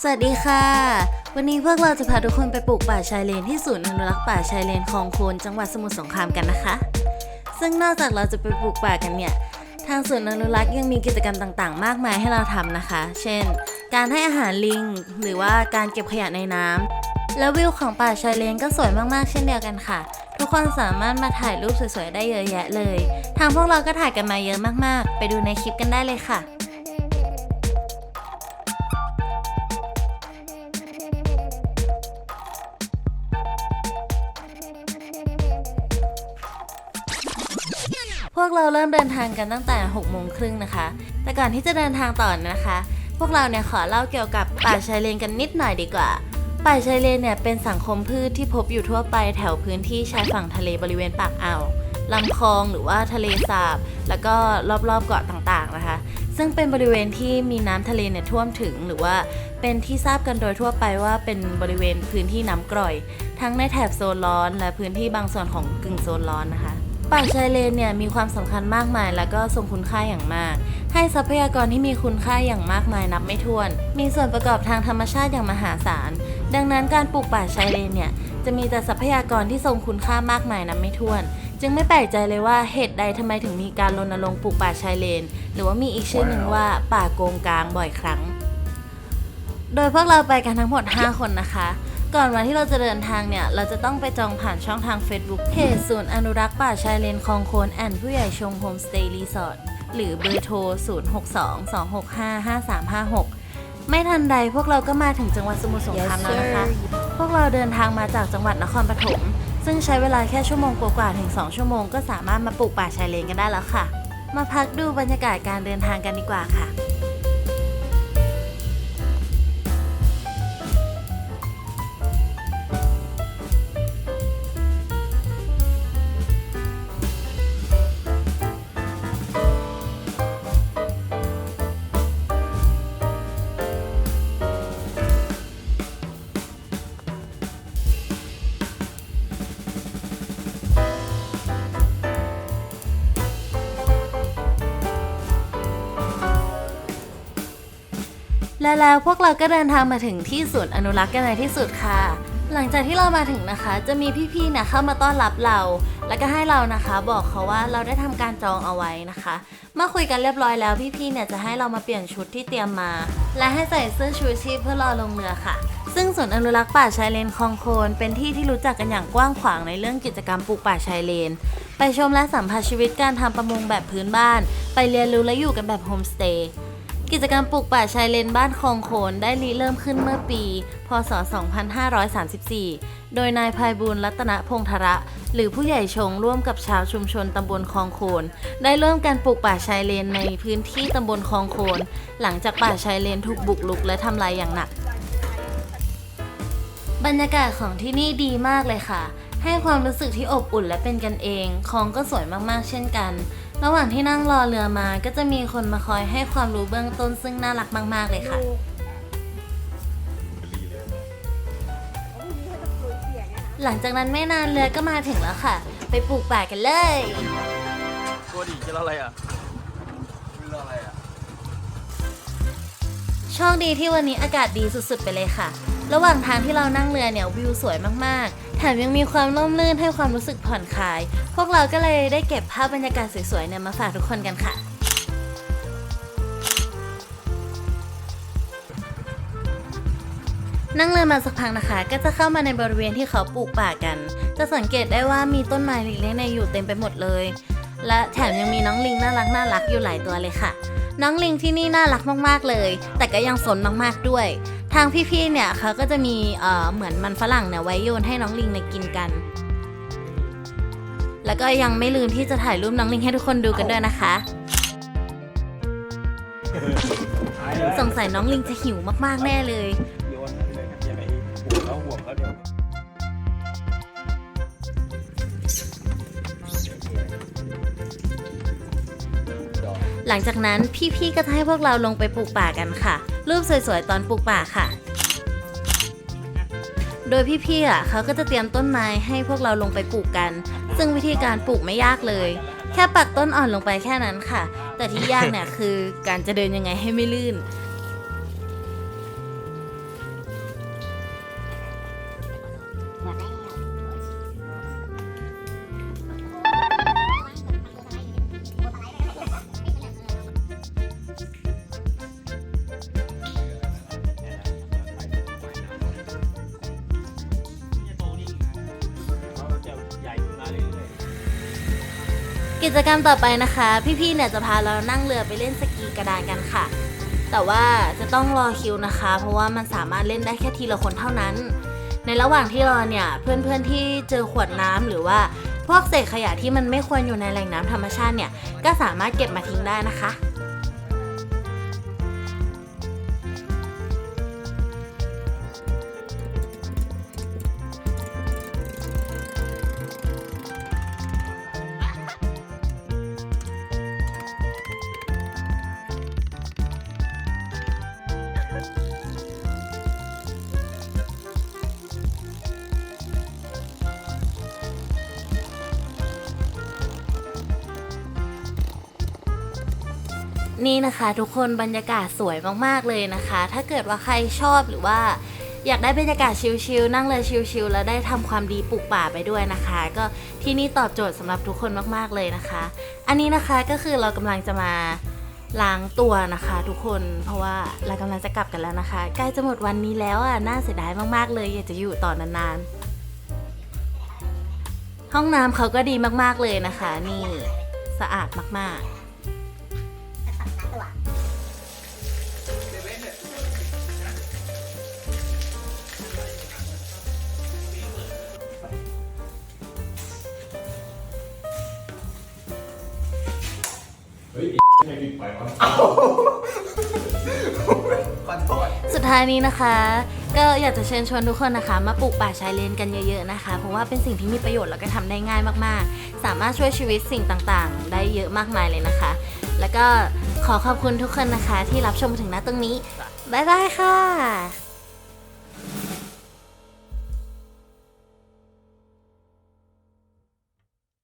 สวัสดีค่ะ วันนี้พวกเราจะพาทุกคนไปปลูกป่าชายเลนที่ศูนย์อนุรักษ์ป่าชายเลนคลองโคนจังหวัดสมุทรสงครามกันนะคะ ซึ่งนอกจากเราจะไปปลูกป่ากันเนี่ย ทางศูนย์อนุรักษ์ยังมีกิจกรรมต่างๆ มากมายให้เราทำนะคะ เช่น การให้อาหารลิง หรือว่าการเก็บขยะในน้ำแล้ววิวของป่าชายเลนก็สวยมากๆ เช่นเดียวกันค่ะ ทุกคนสามารถมาถ่ายรูปสวยๆได้เยอะแยะเลย ทางพวกเราก็ถ่ายกันมาเยอะมากๆ ไปดูในคลิปกันได้เลยค่ะ เราเริ่มเดินทางกันตั้งแต่6โมงครึ่งนะคะ แต่ก่อนที่จะเดินทางต่อนะคะ พวกเราเนี่ยขอเล่าเกี่ยวกับป่าชายเลนกันนิดหน่อยดีกว่า ป่าชายเลนเนี่ยเป็นสังคมพืชที่พบอยู่ทั่วไปแถวพื้นที่ชายฝั่งทะเลบริเวณปากอ่าวลำคลองหรือว่าทะเลสาบ แล้วก็รอบๆเกาะต่างๆนะคะ ซึ่งเป็นบริเวณที่มีน้ำทะเลเนี่ยท่วมถึงหรือว่าเป็นที่ทราบกันโดยทั่วไปว่าเป็นบริเวณพื้นที่น้ำกร่อย ทั้งในแถบโซนร้อน และพื้นที่บางส่วนของกึ่งโซนร้อนนะคะ ป่าชายเลนเนี่ยมีความสำคัญมากมาย และก็ทรงคุณค่าอย่างมาก ให้ทรัพยากรที่มีคุณค่าอย่างมากมายนับไม่ถ้วน มีส่วนประกอบทางธรรมชาติอย่างมหาศาล ดังนั้นการปลูกป่าชายเลนเนี่ยจะมีแต่ทรัพยากรที่ทรงคุณค่ามากมายนับไม่ถ้วน จึงไม่แปลกใจเลยว่าเหตุใดทำไมถึงมีการรณรงค์ปลูกป่าชายเลน หรือว่ามีอีกชื่อหนึ่งว่าป่าโกงกลางบ่อยครั้ง โดยพวกเราไปกันทั้งหมด 5 คนนะคะ ก่อนวันที่เราจะเดินทางเนี่ย เราจะต้องไปจองผ่านช่องทาง Facebook เพจศูนย์อนุรักษ์ป่าชายเลนคลองโคนแอนผู้ใหญ่ชงโฮมสเตย์รีสอร์ทหรือเบอร์โทร 0622655356 ไม่ทันใดพวกเราก็มาถึงจังหวัดสมุทรสงครามแล้วนะคะ พวกเราเดินทางมาจากจังหวัดนครปฐมซึ่งใช้เวลาแค่ชั่วโมงกว่าๆถึง 2 ชั่วโมงก็สามารถมาปลูกป่าชายเลนกันได้แล้วค่ะ มาพักดูบรรยากาศการเดินทางกันดีกว่าค่ะ และแล้วพวกเราก็เดินทางมาถึงที่ศูนย์อนุรักษ์กันในที่สุดค่ะ หลังจากที่เรามาถึงนะคะ จะมีพี่ๆเนี่ยเข้ามาต้อนรับเรา แล้วก็ให้เรานะคะ บอกเขาว่าเราได้ทำการจองเอาไว้นะคะ เมื่อคุยกันเรียบร้อยแล้วพี่ๆเนี่ยจะให้เรามาเปลี่ยนชุดที่เตรียมมา และให้ใส่เสื้อชูชีพเพื่อรอลงเรือค่ะซึ่งศูนย์อนุรักษ์ป่าชายเลนคลองโคนเป็นที่ที่รู้จักกันอย่างกว้างขวางในเรื่องกิจกรรมปลูกป่าชายเลน ไปชมและสัมผัสชีวิตการทำประมงแบบพื้นบ้าน ไปเรียนรู้และอยู่กันแบบโฮมสเตย์ กิจกรรมปลูกป่าชายเลนบ้านคลองโคนได้ริเริ่มขึ้นเมื่อปี พศ 2534 โดยนายภัยบุญรัตนพงธระหรือผู้ใหญ่ชงร่วมกับชาวชุมชนตำบลคลองโคนได้เริ่มการปลูกป่าชายเลนในพื้นที่ตำบลคลองโคนหลังจากป่าชายเลนถูกบุกรุกและทำลายอย่างหนัก บรรยากาศของที่นี่ดีมากเลยค่ะ ให้ความรู้สึกที่อบอุ่นและเป็นกันเองคลองก็สวยมากๆ เช่นกัน ระหว่างที่นั่งรอเรือมาก็จะมีคนมาคอยให้ความรู้เบื้องต้นซึ่งน่ารักมากๆเลยค่ะ หลังจากนั้นไม่นานเรือก็มาถึงแล้วค่ะ ไปปลูกป่ากันเลย ตัวดิกินอะไรอะกินอะไรอะ โชคดีที่วันนี้อากาศดีสุดๆไปเลยค่ะ ระหว่างทางที่เรานั่งเรือเนี่ยวิวสวยมากๆแถ มยังมีความร่มรื่นให้ความรู้สึกผ่อนคลาย พวกเราก็เลยได้เก็บภาพบรรยากาศสวยๆเนี่ยมาฝากทุกคนกันค่ะ นั่งเรือมาสักพักนะคะ ก็จะเข้ามาในบริเวณที่เขาปลูกป่ากัน จะสังเกตได้ว่ามีต้นไม้เล็กๆในอยู่เต็มไปหมดเลย และแถมยังมีน้องลิงน่ารักน่ารักอยู่หลายตัวเลยค่ะ น้องลิงที่นี่น่ารักมากๆเลย แต่ก็ยังสนมากๆด้วย ทางพี่ๆเนี่ยเขาก็จะมีเอ่อเหมือนมันฝรั่งเนี่ยไว้โยนให้น้องลิงเนี่ยกินกัน แล้วก็ยังไม่ลืมที่จะถ่ายรูปน้องลิงให้ทุกคนดูกันด้วยนะคะ สงสัยน้องลิงจะหิวมากๆแน่เลย โยนนั่นเลยอย่าไปห่วงเขาห่วงเขาเดี๋ยวหลังจากนั้นพี่ๆก็จะให้พวกเราลงไปปลูกป่ากันค่ะ รูปสวยๆ ตอนปลูกป่าค่ะ โดยพี่ๆอะเขาก็จะเตรียมต้นไม้ให้พวกเราลงไปปลูกกัน ซึ่งวิธีการปลูกไม่ยากเลย แค่ปักต้นอ่อนลงไปแค่นั้นค่ะ แต่ที่ยากเนี่ยคือการจะเดินยังไงให้ไม่ลื่น กิจกรรมต่อไปนะคะ พี่ๆเนี่ยจะพาเรานั่งเรือไปเล่นสกีกระดานกันค่ะ แต่ว่าจะต้องรอคิวนะคะ เพราะว่ามันสามารถเล่นได้แค่ทีละคนเท่านั้น ในระหว่างที่รอเนี่ยเพื่อนๆที่เจอขวดน้ำหรือว่าพวกเศษขยะที่มันไม่ควรอยู่ในแหล่งน้ำธรรมชาติเนี่ยก็สามารถเก็บมาทิ้งได้นะคะ นี่นะคะทุกคนบรรยากาศสวยมากๆเลยนะคะ ถ้าเกิดว่าใครชอบหรือว่า อยากได้บรรยากาศชิลๆนั่งเลยชิลๆแล้วได้ทำความดีปลูกป่าไปด้วยนะคะ ก็ที่นี่ตอบโจทย์สำหรับทุกคนมากๆเลยนะคะ อันนี้นะคะก็คือเรากำลังจะมาล้างตัวนะคะทุกคนเพราะว่าเรากำลังจะกลับกันแล้วนะคะ ใกล้จะหมดวันนี้แล้วอะน่าเสียดายมากๆเลยอยากจะอยู่ต่อนานๆ ห้องน้ำเขาก็ดีมากๆเลยนะคะ นี่สะอาดมากๆ เฮ้ยใครปิดไฟวะขอโทษ สุดท้ายนี้นะคะ ก็อยากจะเชิญชวนทุกคนนะคะ มาปลูกป่าชายเลนกันเยอะๆนะคะ เพราะว่าเป็นสิ่งที่มีประโยชน์แล้วก็ทำได้ง่ายมากๆ สามารถช่วยชีวิตสิ่งต่างๆ ได้เยอะมากมายเลยนะคะ แล้วก็ขอขอบคุณทุกคนนะคะ ที่รับชมมาถึงณตรงนี้บ๊ายบายค่ะ